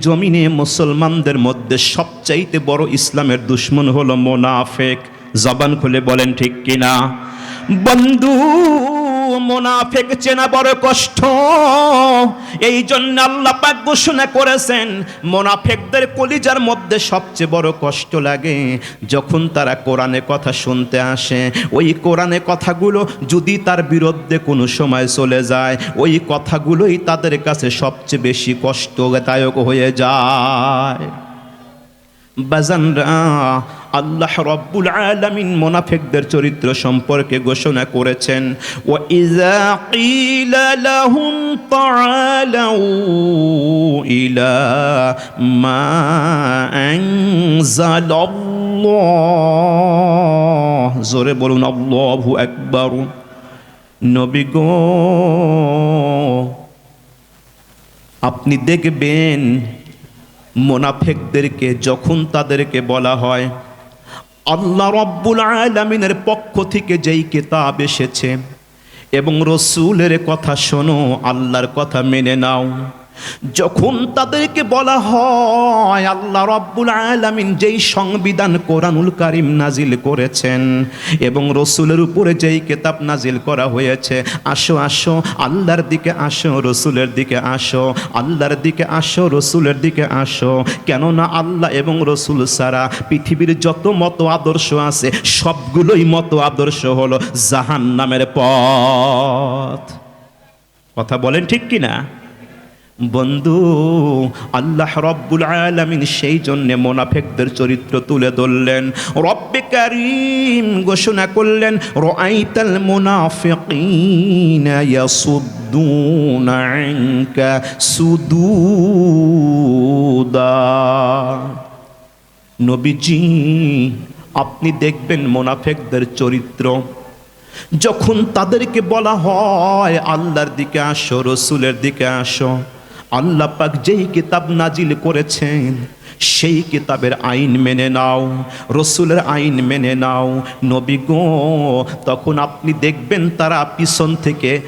জমিনে মুসলমানদের মধ্যে সবচাইতে বড় ইসলামের দুশ্মন হলো মোনাফেক। জবান খুলে বলেন ঠিক কিনা? বন্ধু মোনাফেক চেনা বড় কষ্ট। এই জন্য আল্লাহ পাক ঘোষণা করেছেন, মোনাফেকদের কলিজার মধ্যে সবচেয়ে বড় কষ্ট লাগে যখন তারা কোরআনে কথা শুনতে আসে। ওই কোরআনে কথাগুলো যদি তার বিরুদ্ধে কোনো সময় চলে যায়, ওই কথাগুলোই তাদের কাছে সবচেয়ে বেশি কষ্টদায়ক হয়ে যায়। বাজানরা আল্লাহ রব্বুল আলামিন মোনাফেকদের চরিত্র সম্পর্কে ঘোষণা করেছেন ও ইলা জোরে বলুন, আল্লাহু আকবার। নবী গো, আপনি দেখবেন মোনাফেকদেরকে যখন তাদেরকে বলা হয় আল্লাহ রব্বুল আলমিনের পক্ষ থেকে যেই কেতাব এসেছে এবং রসুলের কথা শোনো, আল্লাহর কথা মেনে নাও। যখন তাদেরকে বলা হয়, আল্লাহ রব্বুল আলামিন যেই সংবিধান কোরআনুল কারিম নাজিল করেছেন এবং রসুলের উপরে যেই কেতাব নাজিল করা হয়েছে, আসো আসো, আল্লাহর দিকে আসো, রসুলের দিকে আসো, আল্লাহর দিকে আসো, রসুলের দিকে আসো, কেননা আল্লাহ এবং রসুল সারা পৃথিবীর যত মত আদর্শ আছে, সবগুলোই মত আদর্শ হলো জাহান নামের পথ। কথা বলেন ঠিক কি না বন্ধু, আল্লাহ রব্বুল আলামিন সেই জন্য মোনাফেকদের চরিত্র তুলে ধরলেন। রব্বে কারিম ঘোষণা করলেন, রাআইতাল মুনাফিকিনা ইয়াসুদ্দুনা আনকা সুদুদা। নবীজি, আপনি দেখবেন মোনাফেকদের চরিত্র, যখন তাদেরকে বলা হয়, আল্লাহর দিকে আসো, রসুলের দিকে আসো আল্লাহ পাক যেই কিতাব নাজিল করেছেন, সেই কিতাবের আইন মেনে নাও, রসুলের আইন মেনে নাও। নবী গো, তখন আপনি দেখবেন তারা পিছন থেকে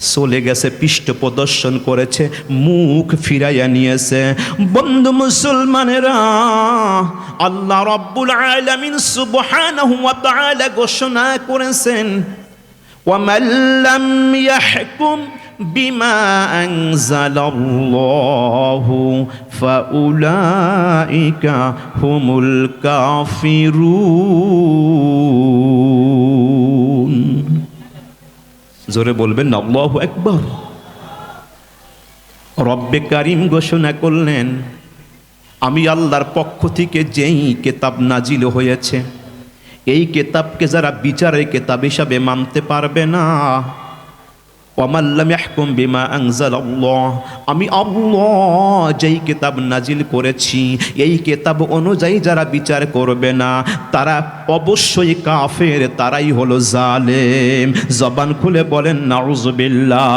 চলে গেছে, পৃষ্ঠ প্রদর্শন করেছে, মুখ ফিরাইয়া নিয়েছে। বন্ধু মুসলমানেরা, আল্লাহ রব্বুল আলামিন তাআলা ঘোষণা করেছেন বিমা আনজালাল্লাহু ফাউলাইকা হুমুল কাফিরুন। জোরে বলবেন, আল্লাহু একবার রব্বে কারিম ঘোষণা করলেন, আমি আল্লাহর পক্ষ থেকে যেই কেতাব নাজিল হয়েছে, এই কেতাবকে যারা বিচারের কেতাব হিসাবে মানতে পারবে না বিমা আমি আল্লাহ যেই কেতাব নাজিল করেছি, এই কেতাব অনুযায়ী যারা বিচার করবে না, তারা অবশ্যই কাফের, তারাই হলো জালেম। জবান খুলে বলেন নাউজুবিল্লাহ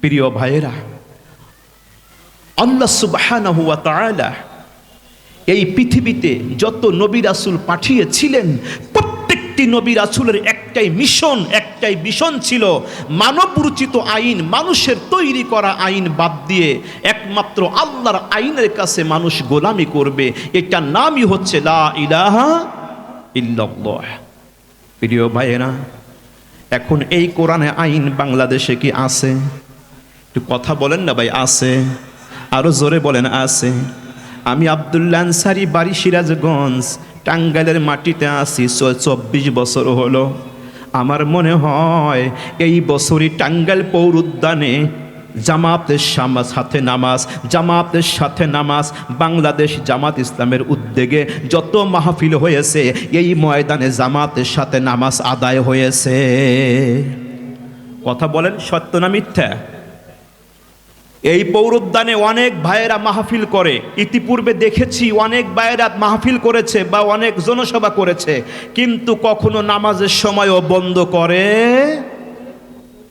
প্রিয় ভাইয়েরা, আল্লাহ সুবহানাহু ওয়া তাআলা এই পৃথিবীতে যত নবী রাসূল পাঠিয়েছিলেন প্রত্যেকটি নবী রাসূলের একটাই মিশন একটাই মিশন ছিল মানব রচিত আইন, মানুষের তৈরি করা আইন বাদ দিয়ে একমাত্র আল্লাহর আইনের কাছে মানুষ গোলামি করবে। এটা নামই হচ্ছে লা ইলাহা ইল্লাল্লাহ। প্রিয় ভাইয়েরা, এখন এই কোরআনে আইন বাংলাদেশে কি আছে? একটু কথা বলেন না ভাই, আছে। আরও জোরে বলেন, আছে। আমি আবদুল্লা আনসারি, বাড়ি সিরাজগঞ্জ। টাঙ্গাইলের মাটিতে আসি চব্বিশ বছর হলো। আমার মনে হয় এই বছরই টাঙ্গাইল পৌর উদ্যানে জামাতের সামা- সাথে নামাজ, জামাতের সাথে নামাজ, বাংলাদেশ জামাত ইসলামের উদ্যোগে যত মাহফিল হয়েছে, এই ময়দানে জামাতের সাথে নামাজ আদায় হয়েছে। কথা বলেন সত্য না মিথ্যা? এই পৌরোদ্যানে অনেক ভাইয়েরা মাহফিল করে। ইতিপূর্বে দেখেছি অনেক ভাইয়েরা মাহফিল করেছে বা অনেক জনসভা করেছে। কিন্তু কখনো নামাজের সময়ও বন্ধ করে।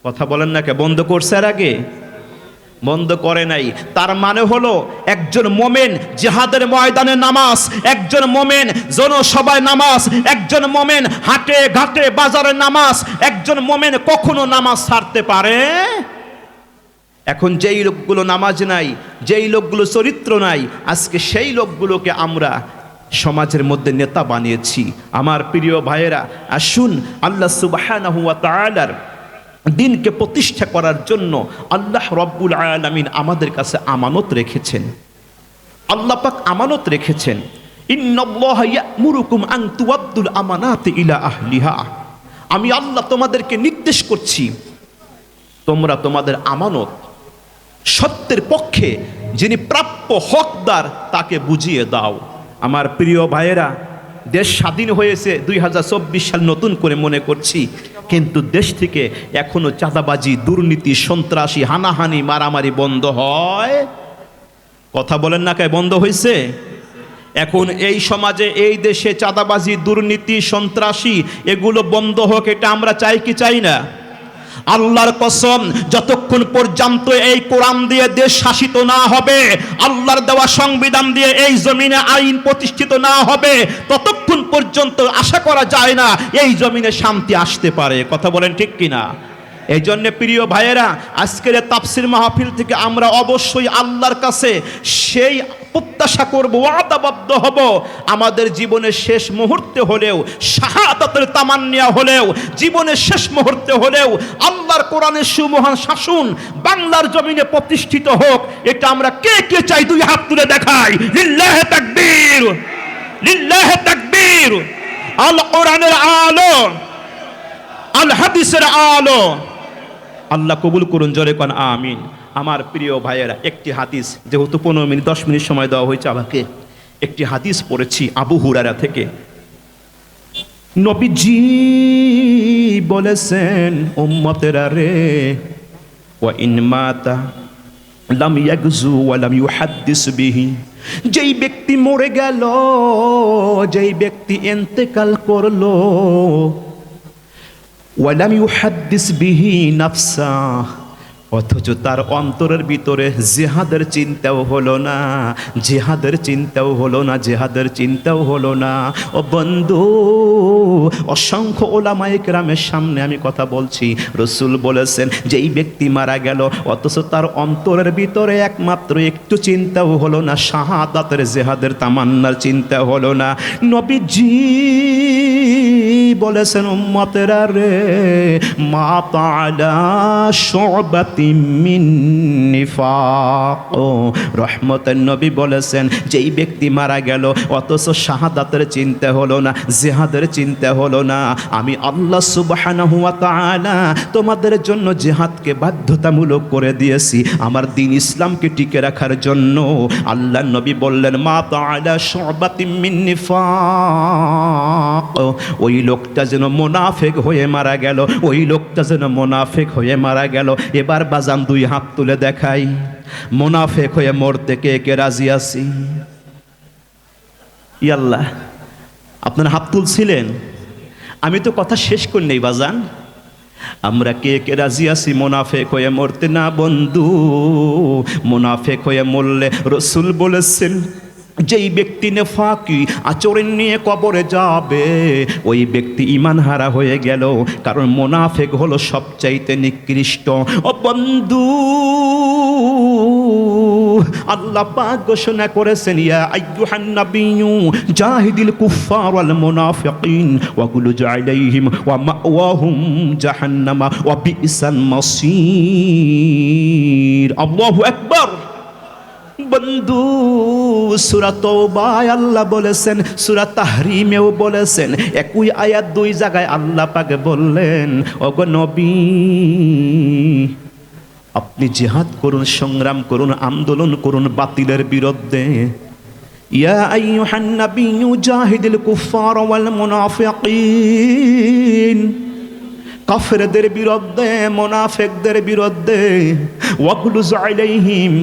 কথা বলেন না কে, বন্ধ করছে এর আগে? বন্ধ করে নাই। তার মানে হলো একজন মোমেন জিহাদের ময়দানে নামাজ, একজন মোমেন জনসভায় নামাজ, একজন মোমেন হাটে ঘাটে বাজারে নামাজ, একজন মোমেন কখনো নামাজ ছাড়তে পারে? এখন যেই লোকগুলো নামাজ নাই, যেই লোকগুলো চরিত্র নাই, আজকে সেই লোকগুলোকে আমরা সমাজের মধ্যে নেতা বানিয়েছি। আমার প্রিয় ভাইয়েরা, আসুন আল্লাহ ওয়া দিনকে প্রতিষ্ঠা করার জন্য আল্লাহ রব্বুল আলামিন আমাদের কাছে আমানত রেখেছেন। আল্লাহ পাক আমানত রেখেছেন আমি আল্লাহ তোমাদেরকে নির্দেশ করছি, তোমরা তোমাদের আমানত সত্যের পক্ষে যিনি প্রাপ্য হকদার তাকে বুঝিয়ে দাও। আমার প্রিয় ভাইয়েরা, দেশ স্বাধীন হয়েছে দুই হাজার চব্বিশ সাল নতুন করে মনে করছি, কিন্তু দেশ থেকে এখনও চাঁদাবাজি, দুর্নীতি, সন্ত্রাসী, হানাহানি, মারামারি বন্ধ হয়। কথা বলেন না কে, বন্ধ হয়েছে? এখন এই সমাজে, এই দেশে চাঁদাবাজি, দুর্নীতি, সন্ত্রাসী, এগুলো বন্ধ হোক, এটা আমরা চাই কি চাই না? আল্লাহর কসম, যতক্ষণ পর্যন্ত এই কোরআন দিয়ে দেশ শাসিত না হবে, আল্লাহর দেওয়া সংবিধান দিয়ে এই জমিনে আইন প্রতিষ্ঠিত না হবে, ততক্ষণ পর্যন্ত আশা করা যায় না, এই জমিনে শান্তি আসতে পারে। কথা বলেন ঠিক কিনা? এই জন্য প্রিয় ভাইয়েরা, আজকের তাফসির মাহফিল থেকে আমরা অবশ্যই আল্লাহর কাছে সেই প্রত্যাশা করব, ওয়াদাবদ্ধ হব। আমাদের জীবনের শেষ মুহূর্তে হলেও, শাহাদাতের তামান্নিয়া হলেও, জীবনের শেষ মুহূর্তে হলেও আল্লাহর কোরআনের সুমহান শাসন বাংলার জমিনে প্রতিষ্ঠিত হোক, এটা আমরা কে কে চাই দুই হাত তুলে দেখাই। লিল্লাহে তাকবীর, লিল্লাহ তাকবীর। আল কোরআনের আলো, আল হাদিসের আলো। আল্লাহ কবুল করুন, জোরে কন, আমিন। আমার প্রিয় ভাইয়েরা, একটি হাদিস, যেহেতু পনেরো মিনিট, দশ মিনিট সময় দেওয়া হয়েছে আমাকে, একটি হাদিস পড়েছি আবু হুরারা থেকে। নবীজি বলেছেন, উম্মতেরা রে ও ইনমাতা লাম ইয়াগজু ওয়া লাম ইউহাদ্দিস বিহি। যেই ব্যক্তি মরে গেল, যেই ব্যক্তি ইন্তেকাল করল অথচ তার অন্তরের ভিতরে জেহাদের চিন্তাও হলো না, জেহাদের চিন্তাও হলো না, জেহাদের চিন্তাও হলো না। ও বন্ধু, অসংখ্য ওলামাইক রামের সামনে আমি কথা বলছি। রসুল বলেছেন যেই ব্যক্তি মারা গেল, অথচ তার অন্তরের ভিতরে একমাত্র একটু চিন্তাও হলো না, শাহাদাতের জেহাদের তামান্নার চিন্তা হলো না। নবীজি বলেছেন উম্মতেরা রে, মা তালা শবাতি মিন নিফাক। ও, রহমতের নবী বলেছেন, যেই ব্যক্তি মারা গেল, অথচ শাহাদাতের চিন্তা হলো না, জেহাদের চিন্তা হলো না, আমি আল্লাহ সুবহানাহু ওয়া তাআলা তোমাদের জন্য জেহাদকে বাধ্যতামূলক করে দিয়েছি, আমার দিন ইসলামকে টিকে রাখার জন্য। আল্লাহ নবী বললেন, মা তাআলা শবাতি মিন নিফাক। ওই লোকটা যেন মোনাফেক হয়ে মারা গেল, ওই লোকটা যেন মোনাফেক হয়ে মারা গেল। এবার বাজান দুই হাত তুলে দেখাই, মোনাফেক হয়ে মরতে কে কে রাজি আছি? ইয়াল্লাহ, আপনার হাত তুলছিলেন? আমি তো কথা শেষ করি নেই বাজান। আমরা কে কে রাজি আছি মোনাফেক হয়ে মরতে? না বন্ধু, মোনাফেক হয়ে মরলে রসুল বলেছেন যেই ব্যক্তি নেফাকি, আচরণ নিয়ে কবরে যাবে, ওই ব্যক্তি ইমান হারা হয়ে গেল। কারণ মোনাফেক হলো সবচাইতে নিকৃষ্ট। ও বন্ধু, আল্লাহ পাক ঘোষণা করেছেন, ইয়া আইয়ুহান নাবিয়্যু, জাহিদিল কুফফার ওয়াল মুনাফিকিন ওয়া কুলু আলাইহিম ওয়া মাওয়াহুম জাহান্নামা, ওয়া বিসাল মাসির। আল্লাহু আকবার। বন্ধু, সুরা তওবায় আল্লাহ বলেছেন, সুরা তাহরিমেও বলেছেন, একই আয়াত দুই জায়গায় আল্লাহ পাকে বললেন, ওগো নবী, আপনি জিহাদ করুন, সংগ্রাম করুন, আন্দোলন করুন বাতিলের বিরুদ্ধে। ইয়া আইয়ুহান নাবিয়্যু জাহিদিল কুফফার ওয়াল মুনাফিকিন। কাফেরদের বিরুদ্ধে, মোনাফেকদের বিরুদ্ধে ওয়াগলুজ আলাইহিম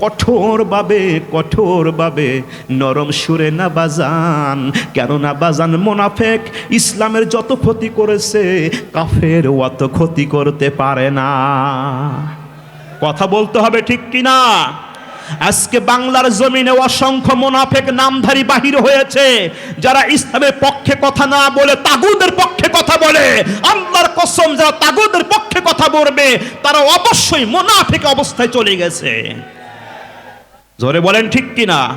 কঠোরভাবে কঠোরভাবে নরম সুরে না বাজান। কেননা বাজান মোনাফেক, ইসলামের যত ক্ষতি করেছে, কাফের অত ক্ষতি করতে পারে না। কথা বলতে হবে ঠিক কিনা? আজকে বাংলার জমিনে অসংখ্য মোনাফেক নামধারী বাহির হয়েছে, যারা ইসলামের পক্ষে কথা না বলে তাগুদের পক্ষে কথা বলে। আল্লাহর কসম, যারা তাগুদের পক্ষে কথা বলবে, তারা অবশ্যই মোনাফেক অবস্থায় চলে গেছে। জোরে বলেন ঠিক কিনা?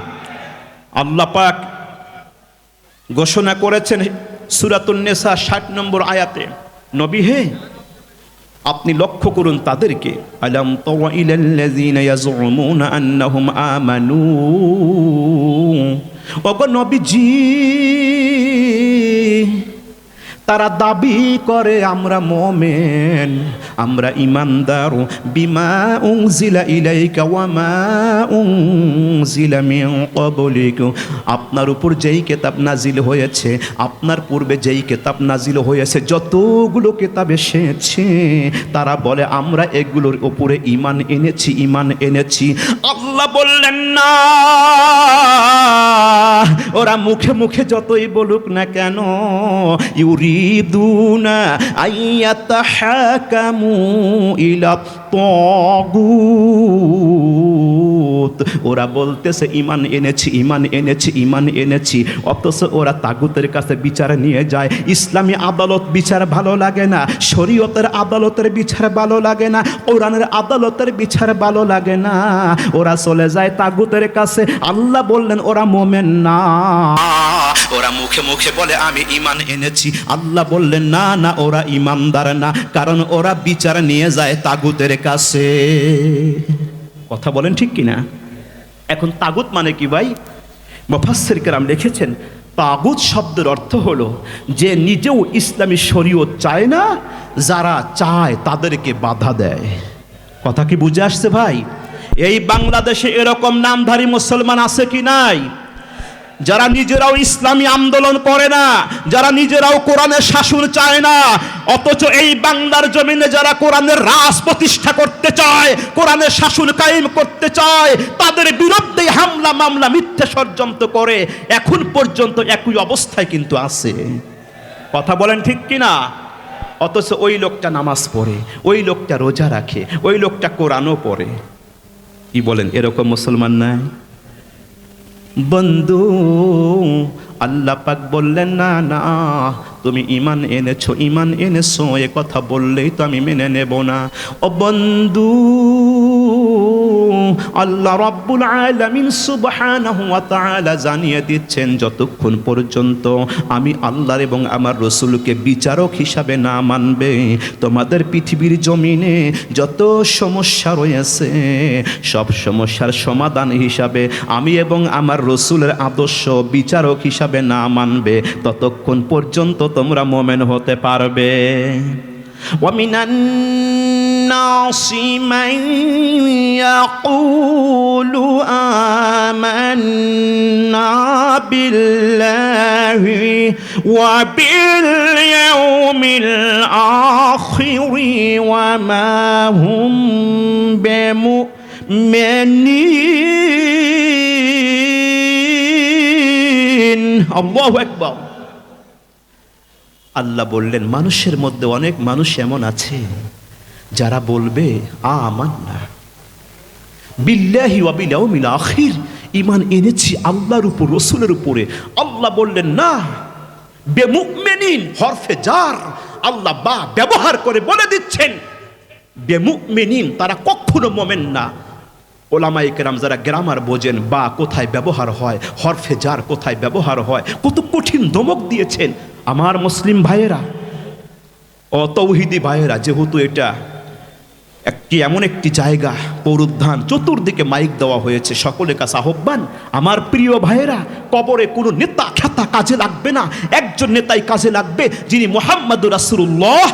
আল্লাহ পাক ঘোষণা করেছেন সুরাতুন্নেসা ষাট নম্বর আয়াতে, নবী হে, আপনি লক্ষ্য করুন তাদেরকে। আলাম আন্নাহুম আমানু। ওগো নবীজি তারা দাবি করে, আমরা মোমেন, আমরা ইমানদার বিমা উংজিলা ইলাইকা ওয়া মা উংজিলা মিন ক্বাবলিক। আপনার উপর যেই কিতাব নাজিল হয়েছে, আপনার পূর্বে যেই কিতাব নাজিল হয়েছে, যতগুলো কিতাব এসেছে, তারা বলে, আমরা এগুলোর উপরে ইমান এনেছি ইমান এনেছি। আল্লাহ বললেন, না, ওরা মুখে মুখে যতই বলুক না কেন ইউরিদুনা আইয়াতাহাকামু ইলা তাগুত ওরা বলতেছে ইমান এনেছি ইমান এনেছি ইমান এনেছি। অথচ ওরা তাগুতের কাছে বিচার নিয়ে যায়। ইসলামী আদালত বিচার ভালো লাগে না, শরীয়তের আদালতের বিচার ভালো লাগে না, কোরআনের আদালতের বিচার ভালো লাগে না। ওরা চলে যায় তাগুতের কাছে। আল্লাহ বললেন, ওরা মোমেন না। ওরা মুখে মুখে বলে, আমি ইমান এনেছি। আল্লাহ বললেন, না না, ওরা ইমানদার না, কারণ ওরা বিচার নিয়ে যায় তাগুতের কাছে। কথা বলেন ঠিক কিনা? এখন তাগুত মানে কি ভাই? মুফাসসির কেরাম লিখেছেন, তাগুত শব্দের অর্থ হলো, যে নিজেও ইসলামী শরীয়ত চায় না, যারা চায় তাদেরকে বাধা দেয়। কথা কি বুঝে আসছে ভাই? এই বাংলাদেশে এরকম নামধারী মুসলমান আছে কি নাই? যারা নিজেরাও ইসলামী আন্দোলন করে না, যারা নিজেরাও কোরআনের শাসন চায় না, অথচ এই বাংলার জমিনে যারা কোরআনের রাজ প্রতিষ্ঠা করতে চায়, কোরআনের শাসন কায়েম করতে চায়, তাদের বিরুদ্ধে হামলা, মামলা, মিথ্যা ষড়যন্ত্র করে। এখন পর্যন্ত একই অবস্থায় কিন্তু আছে। কথা বলেন ঠিক কিনা? অথচ ওই লোকটা নামাজ পড়ে, ওই লোকটা রোজা রাখে, ওই লোকটা কোরআনও পড়ে। কি বলেন, এরকম মুসলমান নাই? বন্ধু, আল্লাহ পাক বললেন, না না, তুমি ইমান এনেছো ইমান এনেছো, এ কথা বললেই তো আমি মেনে নেব না। ও বন্ধু আল্লাহ রব্বুল আলামিন সুবহানাহু ওয়া তাআলা জানিয়ে দিচ্ছেন, যতক্ষণ পর্যন্ত আমি আল্লাহর এবং আমার রসুলকে বিচারক হিসাবে না মানবে, তোমাদের পৃথিবীর জমিনে যত সমস্যা রয়েছে, সব সমস্যার সমাধান হিসাবে আমি এবং আমার রসুলের আদর্শ বিচারক হিসাবে না মানবে, ততক্ষণ পর্যন্ত তোমরা মোমেন হতে পারবে। ওয়ামিনান الناس من يقول آمنا بالله وباليوم الآخر وما هم بمؤمنين الله أكبر আল্লাহ বললেন মানুষের মধ্যে অনেক মানুষ এমন আছে যারা বলবে আ আমার না বিল্লাহি ওয়াবিলাও মিলা আখির। ইমান এনেছি আল্লাহর উপর, রসুলের উপরে। আল্লাহ বললেন, না বেমুকমেনিন হরফে জার। আল্লাহ বা ব্যবহার করে বলে দিচ্ছেন বেমুকমেনিন তারা কখনো মোমেন না। ওলামাই কেরাম যারা গ্রামার বোঝেন, বা কোথায় ব্যবহার হয়, হরফে জার কোথায় ব্যবহার হয়, কত কঠিন দমক দিয়েছেন। আমার মুসলিম ভাইয়েরা, অতৌহিদি ভাইয়েরা, যেহেতু এটা একটি এমন একটি জায়গা, পৌরুদ্ধান, চতুর্দিকে মাইক দেওয়া হয়েছে। সকলে কাছে আহ্বান, আমার প্রিয় ভাইয়েরা, কবরে কোনো নেতা খ্যাতা কাজে লাগবে না। একজন নেতাই কাজে লাগবে, যিনি মোহাম্মদ রাসুল্লাহ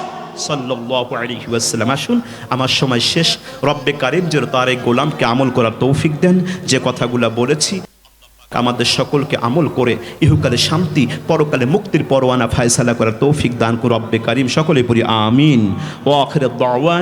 ওয়াসাল্লাম। আসুন, আমার সময় শেষ। রব্বে কারিম যেন তার এই গোলামকে আমল করার তৌফিক দেন। যে কথাগুলো বলেছি আমাদের সকলকে আমল করে ইহুকালে শান্তি, পরকালে মুক্তির পরোয়ানা, ফায়সালা করার তৌফিক দান করো রব্বে কারিম সকলে পড়ি আমিন। ও আখরে দাওয়ান